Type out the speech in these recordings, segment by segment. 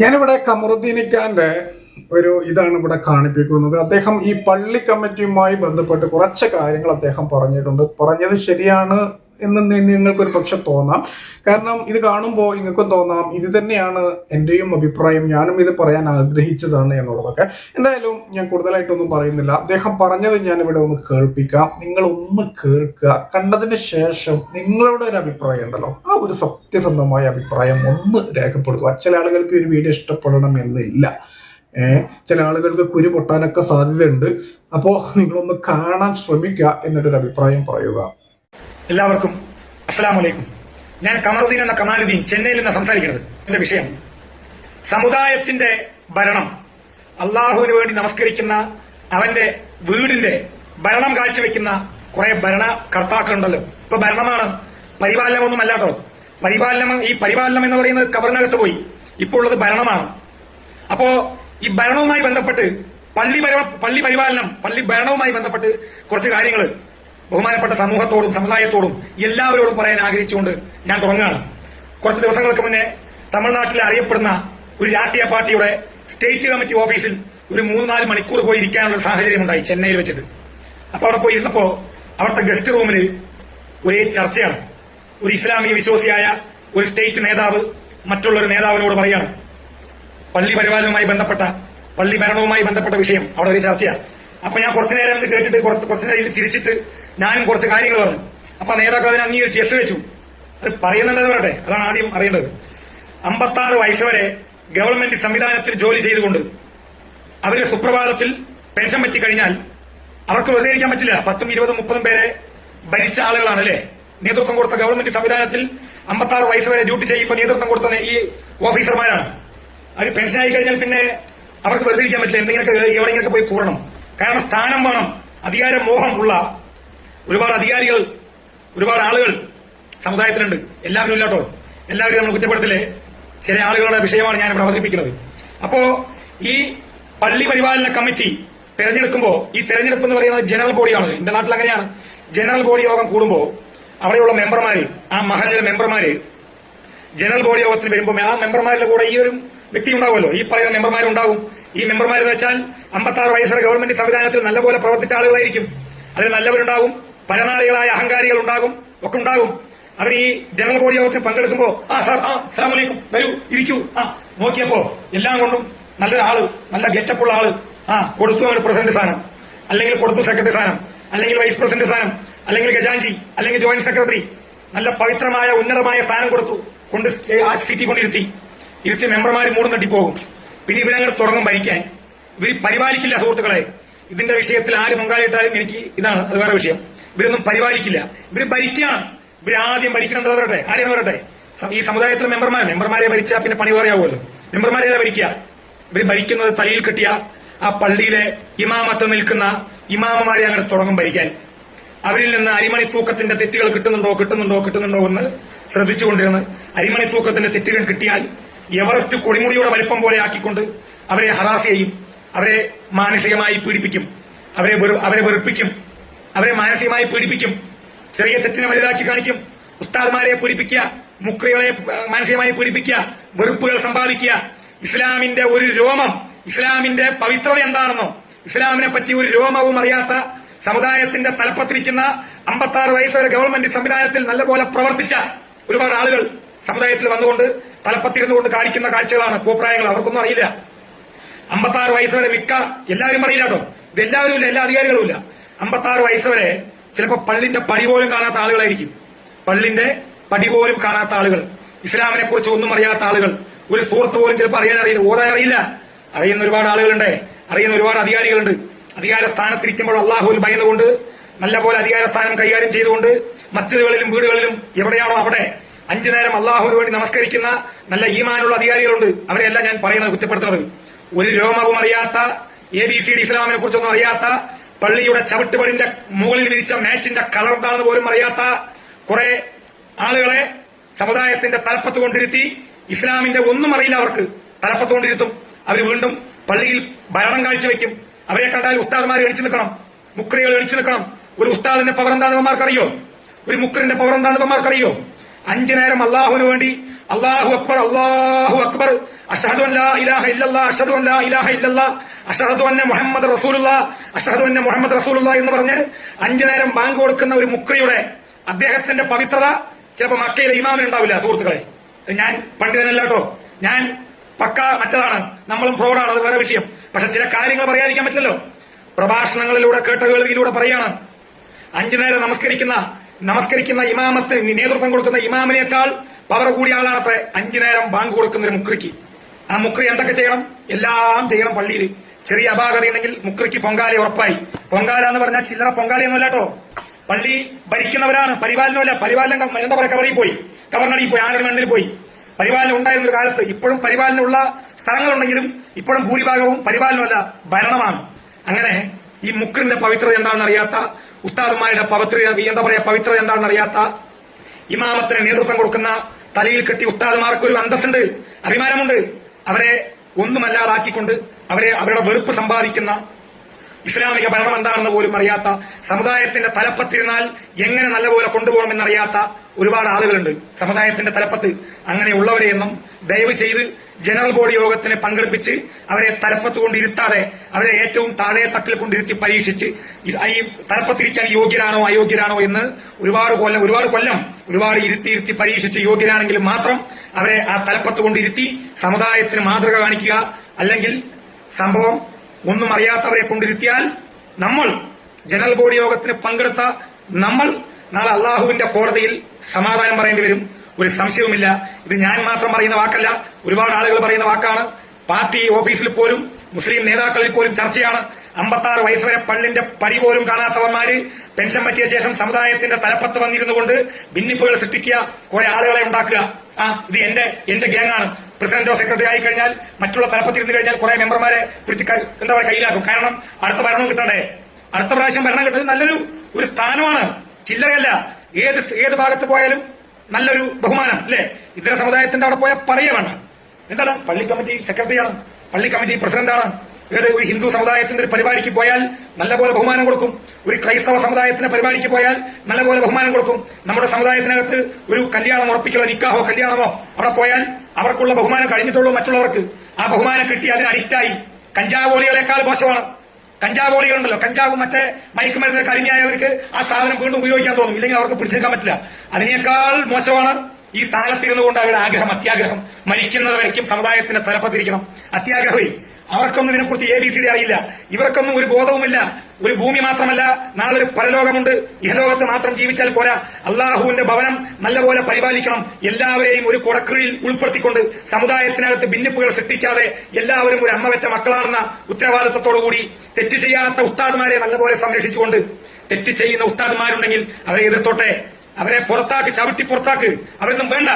ഞാനിവിടെ കമറുദ്ദീനിക്കാന്റെ ഒരു ഇതാണ് ഇവിടെ കാണിപ്പിക്കുന്നത്. അദ്ദേഹം ഈ പള്ളി കമ്മിറ്റിയുമായി ബന്ധപ്പെട്ട് കുറച്ച് കാര്യങ്ങൾ അദ്ദേഹം പറഞ്ഞിട്ടുണ്ട്. പറഞ്ഞത് ശരിയാണ് എന്ന് നിങ്ങൾക്ക് നിങ്ങൾക്കൊരു പക്ഷെ തോന്നാം. കാരണം ഇത് കാണുമ്പോൾ നിങ്ങൾക്കും തോന്നാം ഇത് തന്നെയാണ് എന്റെയും അഭിപ്രായം ഞാനും ഇത് പറയാൻ ആഗ്രഹിച്ചതാണ് എന്നുള്ളതൊക്കെ. എന്തായാലും ഞാൻ കൂടുതലായിട്ടൊന്നും പറയുന്നില്ല. അദ്ദേഹം പറഞ്ഞത് ഞാൻ ഇവിടെ ഒന്ന് കേൾപ്പിക്കാം. നിങ്ങൾ ഒന്ന് കേൾക്കുക. കണ്ടതിന് ശേഷം നിങ്ങളുടെ ഒരു അഭിപ്രായം ഉണ്ടല്ലോ. ആ ഒരു സത്യസന്ധമായ അഭിപ്രായം ഒന്ന് രേഖപ്പെടുത്തുക. ചില ആളുകൾക്ക് ഒരു വീഡിയോ ഇഷ്ടപ്പെടണം എന്നില്ല. ചില ആളുകൾക്ക് കുരു പൊട്ടാനൊക്കെ സാധ്യതയുണ്ട്. അപ്പോൾ നിങ്ങളൊന്ന് കാണാൻ ശ്രമിക്കുക എന്നിട്ടൊരു അഭിപ്രായം പറയുക. എല്ലാവർക്കും അസ്സലാമു അലൈക്കും ഞാൻ കമറുദ്ദീൻ എന്ന കമാലുദ്ദീൻ ചെന്നൈയിൽ നിന്ന് സംസാരിക്കുന്നത്. എന്റെ വിഷയം. സമുദായത്തിന്റെ ഭരണം. അള്ളാഹുവിന് വേണ്ടി നമസ്കരിക്കുന്ന അവന്റെ വീടിന്റെ ഭരണം കാഴ്ചവെക്കുന്ന കുറെ ഭരണ കർത്താക്കളുണ്ടല്ലോ. ഇപ്പൊ ഭരണമാണ് പരിപാലനമൊന്നും അല്ലാട്ടോ പരിപാലനം ഈ പരിപാലനം എന്ന് പറയുന്നത് കബറിനകത്ത് പോയി. ഇപ്പോൾ ഉള്ളത് ഭരണമാണ്. അപ്പോ ഈ ഭരണവുമായി ബന്ധപ്പെട്ട് പള്ളി പള്ളി പരിപാലനം പള്ളി ഭരണവുമായി ബന്ധപ്പെട്ട് കുറച്ച് കാര്യങ്ങൾ ബഹുമാനപ്പെട്ട സമൂഹത്തോടും സമുദായത്തോടും എല്ലാവരോടും പറയാൻ ആഗ്രഹിച്ചുകൊണ്ട് ഞാൻ തുടങ്ങുകയാണ്. കുറച്ച് ദിവസങ്ങൾക്ക് മുന്നേ തമിഴ്നാട്ടിൽ അറിയപ്പെടുന്ന ഒരു രാഷ്ട്രീയ പാർട്ടിയുടെ സ്റ്റേറ്റ് കമ്മിറ്റി ഓഫീസിൽ ഒരു മൂന്ന് നാല് മണിക്കൂർ പോയി ഇരിക്കാനുള്ള സാഹചര്യം ഉണ്ടായി ചെന്നൈയിൽ വെച്ചിട്ട്. അപ്പൊ അവിടെ പോയി ഇരുന്നപ്പോ അവിടുത്തെ ഗസ്റ്റ് റൂമിൽ ഒരേ ചർച്ചയാണ്. ഒരു ഇസ്ലാമിക വിശ്വാസിയായ ഒരു സ്റ്റേറ്റ് നേതാവ് മറ്റുള്ള ഒരു നേതാവിനോട് പറയാണ്. പള്ളി പരിപാലനവുമായി ബന്ധപ്പെട്ട പള്ളി ഭരണവുമായി ബന്ധപ്പെട്ട വിഷയം അവിടെ ഒരു ചർച്ചയാണ്. അപ്പൊ ഞാൻ കുറച്ചു നേരം കേട്ടിട്ട് കുറച്ച് കുറച്ച് നേരം ചിരിച്ചിട്ട് ഞാനും കുറച്ച് കാര്യങ്ങൾ പറഞ്ഞു. അപ്പൊ നേതാക്കൾ അതിനെ അംഗീകരിച്ച് എസ് വെച്ചു. അത് പറയുന്നുണ്ടെന്ന് പറയട്ടെ. അതാണ് ആദ്യം അറിയേണ്ടത്. അമ്പത്താറ് വയസ്സ് വരെ ഗവൺമെന്റ് സംവിധാനത്തിൽ ജോലി ചെയ്തുകൊണ്ട് അവർ സുപ്രഭാതത്തിൽ പെൻഷൻ പറ്റി കഴിഞ്ഞാൽ അവർക്ക് വെറുതെ ഇരിക്കാൻ പറ്റില്ല. പത്തും ഇരുപതും മുപ്പതും പേരെ ഭരിച്ച ആളുകളാണ് അല്ലേ? നേതൃത്വം കൊടുത്ത ഗവൺമെന്റ് സംവിധാനത്തിൽ അമ്പത്താറ് വയസ്സ് വരെ ഡ്യൂട്ടി ചെയ്യുമ്പോൾ നേതൃത്വം കൊടുത്ത ഈ ഓഫീസർമാരാണ്. അവർ പെൻഷൻ ആയി കഴിഞ്ഞാൽ പിന്നെ അവർക്ക് വെറുതെ ഇരിക്കാൻ പറ്റില്ല. എന്തെങ്കിലുമൊക്കെ എവിടെയെങ്കിലൊക്കെ പോയി കൂടണം. കാരണം സ്ഥാനം വേണം അധികാര മോഹം ഉള്ള ഒരുപാട് അധികാരികൾ ഒരുപാട് ആളുകൾ സമുദായത്തിലുണ്ട്. എല്ലാവരും ഇല്ലാട്ടോ. എല്ലാവരും നമ്മൾ കുറ്റപ്പെടുത്തില്ലേ ചില ആളുകളുടെ വിഷയമാണ് ഞാൻ ഇവിടെ അവതരിപ്പിക്കുന്നത്. അപ്പോ ഈ പള്ളി പരിപാലന കമ്മിറ്റി തെരഞ്ഞെടുക്കുമ്പോൾ ഈ തെരഞ്ഞെടുപ്പ് എന്ന് പറയുന്നത് ജനറൽ ബോഡിയാണ് എന്റെ നാട്ടിൽ അങ്ങനെയാണ്. ജനറൽ ബോഡി യോഗം കൂടുമ്പോൾ അവിടെയുള്ള മെമ്പർമാര് ആ മഹലിലെ മെമ്പർമാര് ജനറൽ ബോഡി യോഗത്തിന് വരുമ്പോൾ ആ മെമ്പർമാരുടെ കൂടെ ഈ ഒരു വ്യക്തി ഉണ്ടാവുമല്ലോ. ഈ പറയുന്ന മെമ്പർമാരുണ്ടാകും ഈ മെമ്പർമാർ വെച്ചാൽ അമ്പത്താറ് വയസ്സുള്ള ഗവൺമെന്റ് സംവിധാനത്തിൽ നല്ലപോലെ പ്രവർത്തിച്ച ആളുകളായിരിക്കും. അതിൽ നല്ലവരുണ്ടാകും പരനാളികളായ അഹങ്കാരികൾ ഉണ്ടാകും ഒക്കെ ഉണ്ടാകും. അവർ ഈ ജനറൽ ബോഡി യോഗത്തിന് പങ്കെടുക്കുമ്പോൾ ആ സാർ ആ സാമലേക്കും വരൂ ഇരിക്കൂ ആ നോക്കിയപ്പോ എല്ലാം കൊണ്ടും നല്ലൊരാൾ നല്ല ഗെറ്റപ്പുള്ള ആൾ ആ കൊടുത്തു അവന് പ്രസിഡന്റ് സ്ഥാനം. അല്ലെങ്കിൽ കൊടുത്തു സെക്രട്ടറി സ്ഥാനം അല്ലെങ്കിൽ വൈസ് പ്രസിഡന്റ് സ്ഥാനം അല്ലെങ്കിൽ ഖജാൻജി അല്ലെങ്കിൽ ജോയിന്റ് സെക്രട്ടറി. നല്ല പവിത്രമായ ഉന്നതമായ സ്ഥാനം കൊടുത്തു കൊണ്ട് ആ സീറ്റിൽ കൊണ്ടിരുത്തി. ഇരുത്തി മെമ്പർമാർ മൂടും തട്ടിപ്പോകും. പിന്നെ ഇവരങ്ങനെ തുടങ്ങും ഭരിക്കാൻ. ഇവർ പരിപാലിക്കില്ല സുഹൃത്തുക്കളെ. ഇതിന്റെ വിഷയത്തിൽ ആര് പങ്കാളിട്ടാലും എനിക്ക് ഇതാണ് അത് വേറെ വിഷയം. ഇവരൊന്നും പരിപാലിക്കില്ല. ഇവർ ഭരിക്കുകയാണ് ഇവർ ആദ്യം ഭരിക്കണം എന്താ പറയട്ടെ? ആരെയാണ് പറയട്ടെ? ഈ സമുദായത്തിലെ മെമ്പർമാർ മെമ്പർമാരെ ഭരിച്ചാൽ പിന്നെ പണി പറയാവുമല്ലോ മെമ്പർമാരെ ഭരിക്കുക ഇവർ ഭരിക്കുന്നത് തലയിൽ കെട്ടിയ ആ പള്ളിയിലെ ഇമാമത്ത് നിൽക്കുന്ന ഇമാമമാരെ അങ്ങനെ തുടങ്ങും ഭരിക്കാൻ. അവരിൽ നിന്ന് അരിമണി തൂക്കത്തിന്റെ തെറ്റുകൾ കിട്ടുന്നുണ്ടോ കിട്ടുന്നുണ്ടോ കിട്ടുന്നുണ്ടോ എന്ന് ശ്രദ്ധിച്ചുകൊണ്ടിരുന്ന് അരിമണി തൂക്കത്തിന്റെ തെറ്റുകൾ കിട്ടിയാൽ എവറസ്റ്റ് കൊടിമുടിയുടെ വലിപ്പം പോലെ ആക്കിക്കൊണ്ട് അവരെ ഹറാസ് ചെയ്യും. അവരെ മാനസികമായി പീഡിപ്പിക്കും. അവരെ അവരെ വെറുപ്പിക്കും. അവരെ മാനസികമായി പീഡിപ്പിക്കും. ചെറിയ തെറ്റിനെ വലുതാക്കി കാണിക്കും. ഉസ്താദ്മാരെ പൂരിപ്പിക്കുക മുക്രികളെ മാനസികമായി പൂരിപ്പിക്കുക വെറുപ്പുകൾ സമ്പാദിക്കുക. ഇസ്ലാമിന്റെ ഒരു രോമം ഇസ്ലാമിന്റെ പവിത്രത എന്താണെന്നോ ഇസ്ലാമിനെ പറ്റി ഒരു രോമവും അറിയാത്ത സമുദായത്തിന്റെ തലപ്പത്തിരിക്കുന്ന അമ്പത്താറ് വയസ്സ് വരെ ഗവൺമെന്റ് സംവിധാനത്തിൽ നല്ലപോലെ പ്രവർത്തിച്ച ഒരുപാട് ആളുകൾ സമുദായത്തിൽ വന്നുകൊണ്ട് തലപ്പത്തിരുന്നുകൊണ്ട് കാണിക്കുന്ന കാഴ്ചകളാണ് കോപ്രായങ്ങൾ അവർക്കൊന്നും അറിയില്ല. അമ്പത്താറ് വയസ്സ് വരെ മിക്ക എല്ലാവരും അറിയില്ല കേട്ടോ. ഇത് എല്ലാവരും ഇല്ല എല്ലാ അധികാരികളും ഇല്ല. അമ്പത്താറ് വയസ്സ് വരെ ചിലപ്പോൾ പള്ളിന്റെ പടി പോലും കാണാത്ത ആളുകളായിരിക്കും. പള്ളിന്റെ പടി പോലും കാണാത്ത ആളുകൾ. ഇസ്ലാമിനെ കുറിച്ച് ഒന്നും അറിയാത്ത ആളുകൾ. ഒരു സുഹൃത്ത് പോലും ചിലപ്പോൾ അറിയാൻ അറിയില്ല. ഓതാൻ അറിയില്ല. അറിയുന്ന ഒരുപാട് ആളുകളുണ്ട്. അറിയുന്ന ഒരുപാട് അധികാരികളുണ്ട്. അധികാര സ്ഥാനത്തിരിക്കുമ്പോൾ അള്ളാഹുവിൽ ഭയന്നുകൊണ്ട് നല്ലപോലെ അധികാര സ്ഥാനം കൈകാര്യം ചെയ്തുകൊണ്ട് മസ്ജിദുകളിലും വീടുകളിലും എവിടെയാണോ അവിടെ അഞ്ചു നേരം അള്ളാഹുവിന് വേണ്ടി നമസ്കരിക്കുന്ന നല്ല ഈമാനുള്ള അധികാരികളുണ്ട്. അവരെയല്ല ഞാൻ പറയുന്നത് കുറ്റപ്പെടുത്തുന്നത്. ഒരു രോമവും അറിയാത്ത എ ബി സി ഡി ഇസ്ലാമിനെ കുറിച്ചൊന്നും അറിയാത്ത പള്ളിയുടെ ചവിട്ടുപടിന്റെ മുകളിൽ വിരിച്ച മാറ്റിന്റെ കളർ എന്താണെന്ന് പോലും അറിയാത്ത കുറെ ആളുകളെ സമുദായത്തിന്റെ തലപ്പത്ത് കൊണ്ടിരുത്തി ഇസ്ലാമിന്റെ ഒന്നും അറിയില്ല അവർക്ക്. തലപ്പത്ത് കൊണ്ടിരുത്തും. അവർ വീണ്ടും പള്ളിയിൽ ഭരണം കാഴ്ചവെക്കും. അവരെ കണ്ടാൽ ഉസ്താദ്മാർ എണിച്ചു നിൽക്കണം. മുക്രികൾ എണിച്ചു നിൽക്കണം. ഒരു ഉസ്താദിന്റെ പവർ എന്താണെന്ന് അറിയോ ഒരു മുക്രിന്റെ പവർ എന്താണെന്ന് അറിയോ അഞ്ചു നേരം അള്ളാഹുവിന് വേണ്ടി അള്ളാഹു അക്ബർ അള്ളാഹു അക്ബർ. അഷഹദു അൻ ലാ ഇലാഹ ഇല്ലല്ലാ അഷഹദു ഇലാഹ ഇല്ലല്ലാ അന്ന മുഹമ്മദ് റസൂലുള്ള അഷഹദു അന്ന മുഹമ്മദ് റസൂലുള്ള എന്ന് പറഞ്ഞ് അഞ്ചു നേരം ബാങ്ക് കൊടുക്കുന്ന ഒരു മുക്രിയുടെ അദ്ദേഹത്തിന്റെ പവിത്രത ചിലപ്പോൾ മക്കയിലെ ഇമാമിന് ഉണ്ടാവില്ല സുഹൃത്തുക്കളെ. ഞാൻ പണ്ഡിതനല്ല കേട്ടോ. ഞാൻ പക്ക മറ്റതാണ്. നമ്മളും ഫ്രോഡാണ് അത് വേറെ വിഷയം. പക്ഷെ ചില കാര്യങ്ങൾ പറയാതിരിക്കാൻ പറ്റില്ലല്ലോ. പ്രഭാഷണങ്ങളിലൂടെ കേട്ട കേൾവിയിലൂടെ പറയാണ്. അഞ്ചു നേരം നമസ്കരിക്കുന്ന നമസ്കരിക്കുന്ന ഇമാമത്തിന് നേതൃത്വം കൊടുക്കുന്ന ഇമാമിനേക്കാൾ പവർ കൂടിയ ആളാണത്ര. അഞ്ചു നേരം ബാങ്ക് കൊടുക്കുന്ന ഒരു മുക്രിക്ക്. ആ മുക്രി എന്തൊക്കെ ചെയ്യണം? എല്ലാം ചെയ്യണം പള്ളിയിൽ ചെറിയ അപാകത ഉണ്ടെങ്കിൽ മുക്രിക്ക് പൊങ്കാല ഉറപ്പായി. പൊങ്കാല എന്ന് പറഞ്ഞാൽ ചില്ലറ പൊങ്കാലയൊന്നുമല്ല കേട്ടോ പള്ളി ഭരിക്കുന്നവരാണ്. പരിപാലനമല്ല പരിപാലനം എന്താ പറയുക കവറിൽ പോയി. കവർനടിയിൽ പോയി. ആരുടെ മണ്ണിൽ പോയി. പരിപാലനം ഉണ്ടായിരുന്ന ഒരു കാലത്ത് ഇപ്പോഴും പരിപാലനമുള്ള സ്ഥലങ്ങളുണ്ടെങ്കിലും ഇപ്പോഴും ഭൂരിഭാഗവും പരിപാലനമല്ല ഭരണമാണ്. അങ്ങനെ ഈ മുക്രിന്റെ പവിത്രത എന്താണെന്ന് അറിയാത്ത ഉസ്താദുമാരുടെ പവിത്ര എന്താ പറയാ പവിത്രത എന്താണെന്ന് അറിയാത്ത ഇമാമത്തിന് നേതൃത്വം കൊടുക്കുന്ന തലയിൽ കെട്ടി ഉസ്താദുമാർക്ക് ഒരു അന്തസ്സുണ്ട് അഭിമാനമുണ്ട്. അവരെ ഒന്നുമല്ലാതാക്കിക്കൊണ്ട് അവരെ അവരുടെ വെറുപ്പ് സമ്പാദിക്കുന്ന ഇസ്ലാമിക ഭരണം എന്താണെന്ന് പോലും അറിയാത്ത സമുദായത്തിന്റെ തലപ്പത്തിരുന്നാൽ എങ്ങനെ നല്ലപോലെ കൊണ്ടുപോകണമെന്നറിയാത്ത ഒരുപാട് ആളുകളുണ്ട്. സമുദായത്തിന്റെ തലപ്പത്ത് അങ്ങനെയുള്ളവരെയെന്നും ദയവ് ചെയ്ത് ജനറൽ ബോഡി യോഗത്തിന് പങ്കെടുപ്പിച്ച് അവരെ തലപ്പത്ത് കൊണ്ടിരുത്താതെ അവരെ ഏറ്റവും താഴെ തട്ടിൽ കൊണ്ടിരുത്തി പരീക്ഷിച്ച് ഈ- തലപ്പത്തിരിക്കാൻ യോഗ്യരാണോ അയോഗ്യരാണോ എന്ന് ഒരുപാട് കൊല്ലം ഒരുപാട് കൊല്ലം ഒരുപാട് ഇരുത്തി ഇരുത്തി പരീക്ഷിച്ച് യോഗ്യരാണെങ്കിൽ മാത്രം അവരെ ആ തലപ്പത്ത് കൊണ്ടിരുത്തി സമുദായത്തിന് മാതൃക കാണിക്കുക. അല്ലെങ്കിൽ സംഭവം ഒന്നും അറിയാത്തവരെ കൊണ്ടിരുത്തിയാൽ നമ്മൾ ജനറൽ ബോഡി യോഗത്തിന് പങ്കെടുത്ത നമ്മൾ നാളെ അള്ളാഹുവിന്റെ കോടതിയിൽ സമാധാനം പറയേണ്ടി വരും. ഒരു സംശയവുമില്ല. ഇത് ഞാൻ മാത്രം പറയുന്ന വാക്കല്ല. ഒരുപാട് ആളുകൾ പറയുന്ന വാക്കാണ്. പാർട്ടി ഓഫീസിൽ പോലും മുസ്ലിം നേതാക്കളിൽ പോലും ചർച്ചയാണ്. അമ്പത്താറ് വയസ്സ് വരെ പള്ളിന്റെ പടി പോലും കാണാത്തവന്മാര് പെൻഷൻ പറ്റിയ ശേഷം സമുദായത്തിന്റെ തലപ്പത്ത് വന്നിരുന്നു കൊണ്ട് ഭിന്നിപ്പുകൾ സൃഷ്ടിക്കുക കുറെ ആളുകളെ ഉണ്ടാക്കുക. ആ ഇത് എന്റെ എന്റെ ഗ്യാങ്ങാണ്. പ്രസിഡന്റോ സെക്രട്ടറി ആയി കഴിഞ്ഞാൽ മറ്റുള്ള തലപ്പത്തിരുന്ന് കഴിഞ്ഞാൽ കുറെ മെമ്പർമാരെ പിടിച്ച് എന്താ പറയുക കയ്യിലാക്കും. കാരണം അടുത്ത ഭരണം കിട്ടണ്ടേ? അടുത്ത പ്രാവശ്യം ഭരണം കിട്ടുന്നത് നല്ലൊരു ഒരു സ്ഥാനമാണ്. ചില്ലറയല്ല. ഏത് ഏത് ഭാഗത്ത് പോയാലും നല്ലൊരു ബഹുമാനം അല്ലേ? ഇതര സമുദായത്തിന്റെ അവിടെ പോയാൽ പറയ വേണ്ട. എന്താണ്? പള്ളി കമ്മിറ്റി സെക്രട്ടറിയാണ് പള്ളി കമ്മിറ്റി പ്രസിഡന്റാണ് ഏത് ഒരു ഹിന്ദു സമുദായത്തിന്റെ ഒരു പരിപാടിക്ക് പോയാൽ നല്ലപോലെ ബഹുമാനം കൊടുക്കും. ഒരു ക്രൈസ്തവ സമുദായത്തിന്റെ പരിപാടിക്ക് പോയാൽ നല്ലപോലെ ബഹുമാനം കൊടുക്കും. നമ്മുടെ സമുദായത്തിനകത്ത് ഒരു കല്യാണം ഉറപ്പിക്കലോ നിക്കാഹോ കല്യാണമോ അവിടെ പോയാൽ അവർക്കുള്ള ബഹുമാനം കഴിഞ്ഞിട്ടുള്ളൂ മറ്റുള്ളവർക്ക്. ആ ബഹുമാനം കിട്ടി അതിന് അഡിക്റ്റായി കഞ്ചാവോളികളെക്കാൾ മോശമാണ്. കഞ്ചാവോളികളുണ്ടല്ലോ കഞ്ചാവ് മറ്റേ മയക്കുമരുന്ന് അടിമയായവർക്ക് ആ സാധനം വീണ്ടും ഉപയോഗിക്കാൻ തോന്നും. ഇല്ലെങ്കിൽ അവർക്ക് പിടിച്ചെടുക്കാൻ പറ്റില്ല. അതിനേക്കാൾ മോശമാണ് ഈ സ്ഥാനത്തിരുന്നുകൊണ്ട് അവരുടെ ആഗ്രഹം അത്യാഗ്രഹം. മരിക്കുന്നത് വരയ്ക്കും സമുദായത്തിന്റെ തലപ്പത്തിരിക്കണം. അത്യാഗ്രഹമേ. അവർക്കൊന്നും ഇതിനെക്കുറിച്ച് എ ബി സി ഡി അറിയില്ല. ഇവർക്കൊന്നും ഒരു ബോധവുമില്ല. ഒരു ഭൂമി മാത്രമല്ല നാളെ ഒരു പരലോകമുണ്ട്. ഇഹലോകത്ത് മാത്രം ജീവിച്ചാൽ പോരാ. അള്ളാഹുവിന്റെ ഭവനം നല്ലപോലെ പരിപാലിക്കണം. എല്ലാവരെയും ഒരു കുടക്കീഴിൽ ഉൾപ്പെടുത്തിക്കൊണ്ട് സമുദായത്തിനകത്ത് ഭിന്നിപ്പുകൾ സൃഷ്ടിക്കാതെ എല്ലാവരും ഒരു അമ്മവറ്റ മക്കളാണെന്ന ഉത്തരവാദിത്തത്തോടുകൂടി തെറ്റ് ചെയ്യാത്ത ഉസ്താദ്മാരെ നല്ലപോലെ സംരക്ഷിച്ചുകൊണ്ട് തെറ്റ് ചെയ്യുന്ന ഉസ്താദ്മാരുണ്ടെങ്കിൽ അവരെ എതിർത്തോട്ടെ. അവരെ പുറത്താക്ക് ചവിട്ടി പുറത്താക്ക്. അവരൊന്നും വേണ്ട.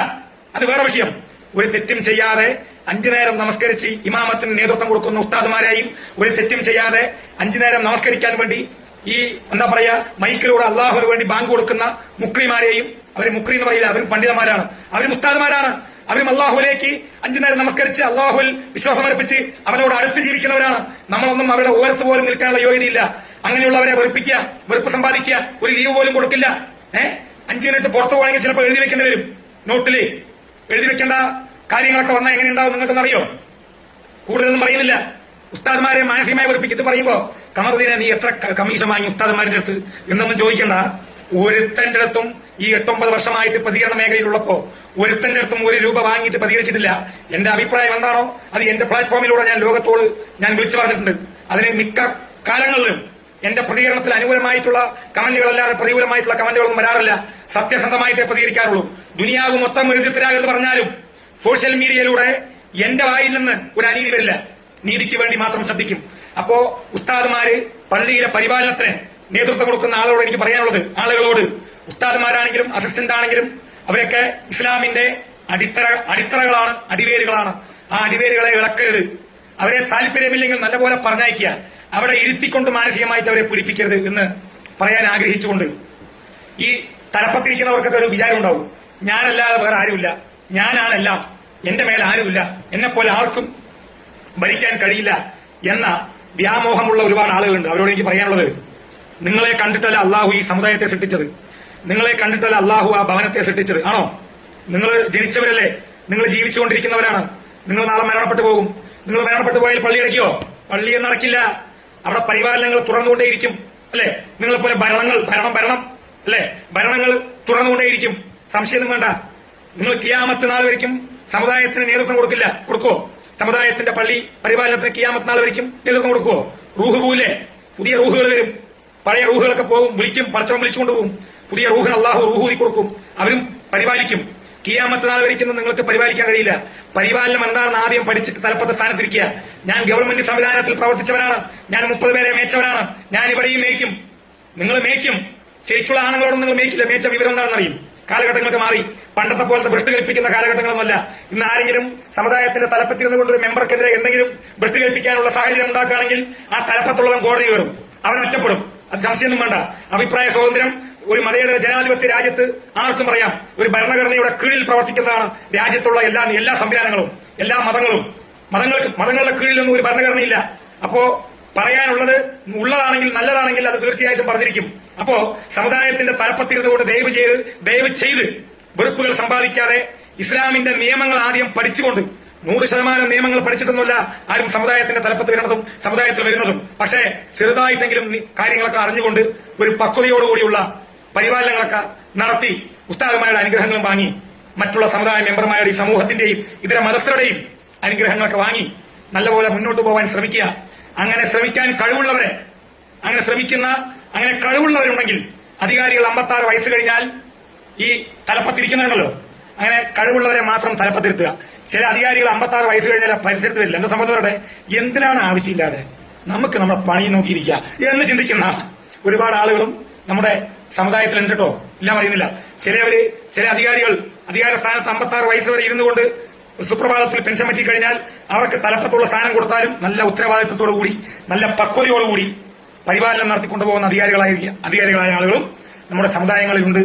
അത് വേറെ വിഷയം. ഒരു തെറ്റും ചെയ്യാതെ അഞ്ചു നേരം നമസ്കരിച്ച് ഇമാമത്തിന് നേതൃത്വം കൊടുക്കുന്ന ഉസ്താദുമാരെയും ഒരു തെറ്റും ചെയ്യാതെ അഞ്ചു നേരം നമസ്കരിക്കാൻ വേണ്ടി ഈ എന്താ പറയാ മൈക്കിലൂടെ അള്ളാഹുവിന് വേണ്ടി ബാങ്ക് കൊടുക്കുന്ന മുക്രിമാരെയും അവർ മുക്രി എന്ന് പറയില്ല അവരും പണ്ഡിതന്മാരാണ്. അവരും മുസ്താദുമാരാണ് അവരും അള്ളാഹുലേക്ക് അഞ്ചു നേരം നമസ്കരിച്ച് അള്ളാഹുൽ വിശ്വാസമർപ്പിച്ച് അവനോട് അടുത്ത് ജീവിക്കുന്നവരാണ്. നമ്മളൊന്നും അവരുടെ ഓരത്ത് പോലും നിൽക്കാനുള്ള യോഗ്യതയില്ല. അങ്ങനെയുള്ളവരെ വെറുപ്പിക്കുക വെറുപ്പ് സമ്പാദിക്കുക ഒരു ലീവ് പോലും കൊടുക്കില്ല. ഏഹ് അഞ്ചു മിനിറ്റ് പുറത്തു പോകണമെങ്കിൽ ചിലപ്പോൾ എഴുതി വെക്കേണ്ടി വരും. നോട്ടിൽ. എഴുതി വെക്കേണ്ട കാര്യങ്ങളൊക്കെ വന്നാൽ എങ്ങനെ ഉണ്ടാവും നിങ്ങൾക്കൊന്നറിയോ? കൂടുതലൊന്നും പറയുന്നില്ല. ഉസ്താദ്മാരെ മാനസികമായി വെറുപ്പിക്കും. ഇത് പറയുമ്പോ കമറുദ്ദീനെ നീ എത്ര കമ്മീഷൻ വാങ്ങി ഉസ്താദ്മാരുടെ അടുത്ത് എന്നൊന്നും ചോദിക്കണ്ട. ഒരുത്തന്റെ അടുത്തും ഈ എട്ടൊമ്പത് വർഷമായിട്ട് പ്രതികരണ മേഖലയിലുള്ളപ്പോ ഒരുത്തന്റെ അടുത്തും ഒരു രൂപ വാങ്ങിയിട്ട് പ്രതികരിച്ചിട്ടില്ല. എന്റെ അഭിപ്രായം എന്താണോ അത് എന്റെ പ്ലാറ്റ്ഫോമിലൂടെ ഞാൻ ലോകത്തോട് ഞാൻ വിളിച്ചു പറഞ്ഞിട്ടുണ്ട്. അതിന് മിക്ക കാലങ്ങളിലും എന്റെ പ്രതികരണത്തിൽ അനുകൂലമായിട്ടുള്ള കമന്റുകളല്ലാതെ പ്രതികൂലമായിട്ടുള്ള കമന്റുകളൊന്നും വരാറില്ല. സത്യസന്ധമായിട്ടേ പ്രതികരിക്കാറുള്ളൂ. ദുനിയാവ് മൊത്തം ഒരു എന്ന് പറഞ്ഞാലും സോഷ്യൽ മീഡിയയിലൂടെ എന്റെ വായിൽ നിന്ന് ഒരു അനീതി വരില്ല. നീതിക്ക് വേണ്ടി മാത്രം ശ്രദ്ധിക്കും. അപ്പോ ഉസ്താദുമാര് പള്ളിയിലെ പരിപാലനത്തിന് നേതൃത്വം കൊടുക്കുന്ന ആളുകളോട് എനിക്ക് പറയാനുള്ളത് ആളുകളോട്. ഉസ്താദുമാരാണെങ്കിലും അസിസ്റ്റന്റ് ആണെങ്കിലും അവരൊക്കെ ഇസ്ലാമിന്റെ അടിത്തറ അടിത്തറകളാണ് അടിവേരുകളാണ്. ആ അടിവേരുകളെ ഇളക്കരുത്. അവരെ താല്പര്യമില്ലെങ്കിൽ നല്ലപോലെ പറഞ്ഞയക്കുക. അവിടെ ഇരുത്തിക്കൊണ്ട് മാനസികമായിട്ട് അവരെ പിടിപ്പിക്കരുത് എന്ന് പറയാൻ ആഗ്രഹിച്ചുകൊണ്ട്. ഈ തലപ്പത്തിരിക്കുന്നവർക്കൊക്കെ ഒരു വിചാരം ഉണ്ടാവും ഞാനല്ലാതെ വേറെ ആരുമില്ല. ഞാനാണെല്ലാം എന്റെ മേൽ ആരുമില്ല. എന്നെ പോലെ ആർക്കും ഭരിക്കാൻ കഴിയില്ല എന്ന വ്യാമോഹമുള്ള ഒരുപാട് ആളുകളുണ്ട്. അവരോട് എനിക്ക് പറയാനുള്ളത് നിങ്ങളെ കണ്ടിട്ടല്ല അള്ളാഹു ഈ സമുദായത്തെ സൃഷ്ടിച്ചത്. നിങ്ങളെ കണ്ടിട്ടല്ല അള്ളാഹു ആ ഭവനത്തെ സൃഷ്ടിച്ചത്. ആണോ? നിങ്ങൾ ജനിച്ചവരല്ലേ? നിങ്ങൾ ജീവിച്ചുകൊണ്ടിരിക്കുന്നവരാണ്. നിങ്ങൾ നാളെ മരണപ്പെട്ടു പോകും. നിങ്ങൾ മരണപ്പെട്ടു പോയാൽ പള്ളി അടയ്ക്കോ? പള്ളി നടക്കില്ല അവിടെ പരിപാലനങ്ങൾ തുറന്നുകൊണ്ടേയിരിക്കും. അല്ലെ? നിങ്ങളെ പോലെ ഭരണങ്ങൾ ഭരണം ഭരണം. അല്ലെ? ഭരണങ്ങൾ തുറന്നുകൊണ്ടേയിരിക്കും. സംശയമൊന്നും വേണ്ട. നിങ്ങൾ കിയാമത്ത് നാൾ വരയ്ക്കും. സമുദായത്തിന് നേതൃത്വം കൊടുക്കില്ല. കൊടുക്കോ? സമുദായത്തിന്റെ പള്ളി പരിപാലനത്തിന് കിയാമത്ത് നാൾ വരയ്ക്കും. നേതൃത്വം കൊടുക്കുവോ? റൂഹ് പോവില്ലേ? പുതിയ റൂഹുകൾ വരും. പഴയ റൂഹുകളൊക്കെ പോകും. വിളിക്കും. പടച്ചവൻ വിളിച്ചുകൊണ്ട് പോകും. പുതിയ റൂഹിന് അള്ളാഹു റൂഹൂരി കൊടുക്കും. അവരും പരിപാലിക്കും. കിയാമത്ത് നാൾ വരയ്ക്കുന്നത് നിങ്ങൾക്ക് പരിപാലിക്കാൻ കഴിയില്ല. പരിപാലനം എന്താണെന്ന് ആദ്യം പഠിച്ചിട്ട് തലപ്പത്തെ സ്ഥാനത്തിരിക്കുക. ഞാൻ ഗവൺമെന്റ് സംവിധാനത്തിൽ പ്രവർത്തിച്ചവനാണ്. ഞാൻ മുപ്പത് പേരെ മേച്ചവനാണ്. ഞാൻ ഇവിടെയും മേയ്ക്കും. നിങ്ങൾ മേയ്ക്കും. ശരിക്കുള്ള ആണുങ്ങളോട് നിങ്ങൾ മേയ്ക്കില്ല. മേച്ച വിവരം എന്താണെന്ന് അറിയും കാലഘട്ടങ്ങളൊക്കെ മാറി. പണ്ടത്തെ പോലത്തെ ഭ്രഷ്ട് കൽപ്പിക്കുന്ന കാലഘട്ടങ്ങളൊന്നുമല്ല. ഇന്ന് ആരെങ്കിലും സമുദായത്തിന്റെ തലപ്പത്തിരുന്നു കൊണ്ട് ഒരു മെമ്പർക്കെതിരെ എന്തെങ്കിലും ഭ്രഷ്ട് കൽപ്പിക്കാനുള്ള സാഹചര്യം ഉണ്ടാക്കുകയാണെങ്കിൽ ആ തലപ്പത്തുള്ളവൻ കോടതി കയറും. അവൻ ഒറ്റപ്പെടും. അത് സംശയമൊന്നും വേണ്ട. അഭിപ്രായ സ്വാതന്ത്ര്യം ഒരു മതേതര ജനാധിപത്യ രാജ്യത്ത് ആർക്കും പറയാം ഒരു ഭരണഘടനയുടെ കീഴിൽ പ്രവർത്തിക്കുന്നതാണ് രാജ്യത്തുള്ള എല്ലാ എല്ലാ സംവിധാനങ്ങളും എല്ലാ മതങ്ങളും. മതങ്ങൾക്ക് മതങ്ങളുടെ കീഴിലൊന്നും ഒരു ഭരണഘടനയില്ല. അപ്പോ പറയാനുള്ളത് ഉള്ളതാണെങ്കിൽ നല്ലതാണെങ്കിൽ അത് തീർച്ചയായിട്ടും പറഞ്ഞിരിക്കും. അപ്പോ സമുദായത്തിന്റെ തലപ്പത്തിരുന്നുകൊണ്ട് ദയവ് ചെയ്ത് ദയവ് ചെയ്ത് വെറുപ്പുകൾ സമ്പാദിക്കാതെ ഇസ്ലാമിന്റെ നിയമങ്ങൾ ആദ്യം പഠിച്ചുകൊണ്ട് നൂറ് ശതമാനം നിയമങ്ങൾ പഠിച്ചിട്ടൊന്നുമല്ല ആരും സമുദായത്തിന്റെ തലപ്പത്ത് വരുന്നതും സമുദായത്തിൽ വരുന്നതും. പക്ഷേ ചെറുതായിട്ടെങ്കിലും കാര്യങ്ങളൊക്കെ അറിഞ്ഞുകൊണ്ട് ഒരു പക്വതയോടുകൂടിയുള്ള പരിപാലനങ്ങളൊക്കെ നടത്തി ഉസ്താദുമാരുടെ അനുഗ്രഹങ്ങളും വാങ്ങി മറ്റുള്ള സമുദായ മെമ്പർമാരുടെ ഈ സമൂഹത്തിന്റെയും ഇതര മതസ്ഥരുടെയും അനുഗ്രഹങ്ങളൊക്കെ വാങ്ങി നല്ലപോലെ മുന്നോട്ട് പോകാൻ ശ്രമിക്കുക. അങ്ങനെ ശ്രമിക്കാൻ കഴിവുള്ളവരെ അങ്ങനെ ശ്രമിക്കുന്ന അങ്ങനെ കഴിവുള്ളവരുണ്ടെങ്കിൽ അധികാരികൾ അമ്പത്താറ് വയസ്സ് കഴിഞ്ഞാൽ ഈ തലപ്പത്തിരിക്കുന്നുണ്ടല്ലോ അങ്ങനെ കഴിവുള്ളവരെ മാത്രം തലപ്പത്തിരുത്തുക. ചില അധികാരികൾ അമ്പത്താറ് വയസ്സ് കഴിഞ്ഞാൽ പരിസരത്ത് വരില്ല എന്റെ സംബന്ധത്തോടെ എന്തിനാണ് ആവശ്യമില്ലാതെ നമുക്ക് നമ്മളെ പണി നോക്കിയിരിക്കുക എന്ന് ചിന്തിക്കുന്ന ഒരുപാട് ആളുകളും നമ്മുടെ സമുദായത്തിലുണ്ട് കേട്ടോ. എല്ലാം അറിയുന്നില്ല ചിലവര് ചില അധികാരികൾ അധികാര സ്ഥാനത്ത് അമ്പത്താറ് വയസ്സ് വരെ ഇരുന്നു കൊണ്ട് സുപ്രഭാതത്തിൽ പെൻഷൻ പറ്റി കഴിഞ്ഞാൽ അവർക്ക് തലപ്പത്തുള്ള സ്ഥാനം കൊടുത്താലും നല്ല ഉത്തരവാദിത്വത്തോടു കൂടി നല്ല പക്വതയോടുകൂടി പരിപാലനം നടത്തിക്കൊണ്ടുപോകുന്ന അധികാരികളായ അധികാരികളായ ആളുകളും നമ്മുടെ സമുദായങ്ങളിലുണ്ട്.